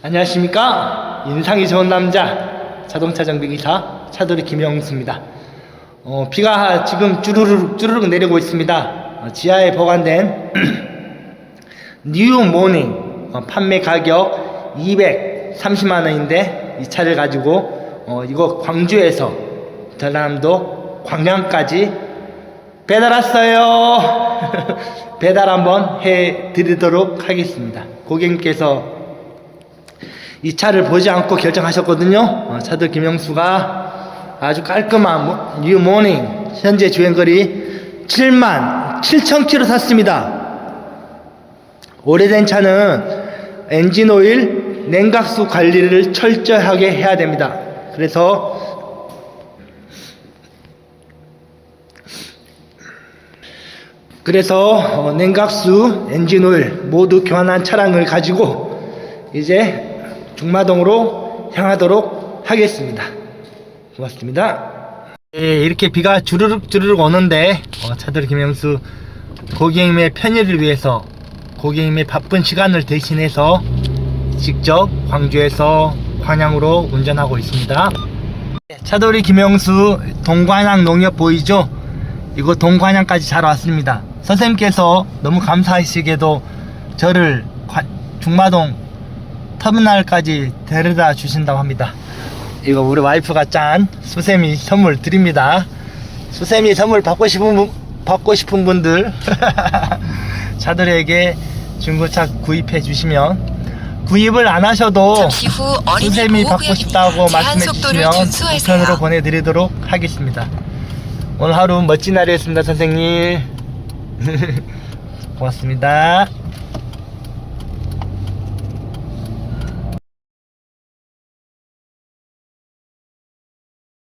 안녕하십니까? 인상이 좋은 남자. 자동차 정비기사 차돌이 김영수입니다. 어, 비가 지금 쭈르륵 쭈르륵 내리고 있습니다. 어, 지하에 보관된 뉴 모닝 어, 판매 가격 230만원인데 이 차를 가지고 어, 이거 광주에서 전남도 광양까지 배달 왔어요. 배달 한번 해 드리도록 하겠습니다. 고객님께서 이 차를 보지 않고 결정하셨거든요. 어, 차들 김영수가 아주 깔끔한 모- 뉴 모닝 현재 주행거리 7만 7천 킬로 탔습니다. 오래된 차는 엔진 오일, 냉각수 관리를 철저하게 해야 됩니다. 그래서 그래서 어, 냉각수, 엔진 오일 모두 교환한 차량을 가지고 이제 중마동으로 향하도록 하겠습니다. 고맙습니다. 예, 이렇게 비가 주르륵 주르륵 오는데 어, 차들 김영수 고객님의 편의를 위해서 고객님의 바쁜 시간을 대신해서 직접 광주에서 광양으로 운전하고 있습니다. 차돌이 김영수 동관양 농협 보이죠? 이거 동관양까지 잘 왔습니다. 선생님께서 너무 감사하시게도 저를 관- 중마동 터미널까지 데려다 주신다고 합니다. 이거 우리 와이프가 짠 수세미 선물 드립니다. 수세미 선물 받고 싶은 분, 받고 싶은 분들 차들에게 중고차 구입해 주시면 구입을 안 하셔도 수세미 받고. 싶다고 말씀해 주시면. 우편으로 보내드리도록 하겠습니다. 오늘 하루 멋진 날이었습니다, 선생님. 고맙습니다.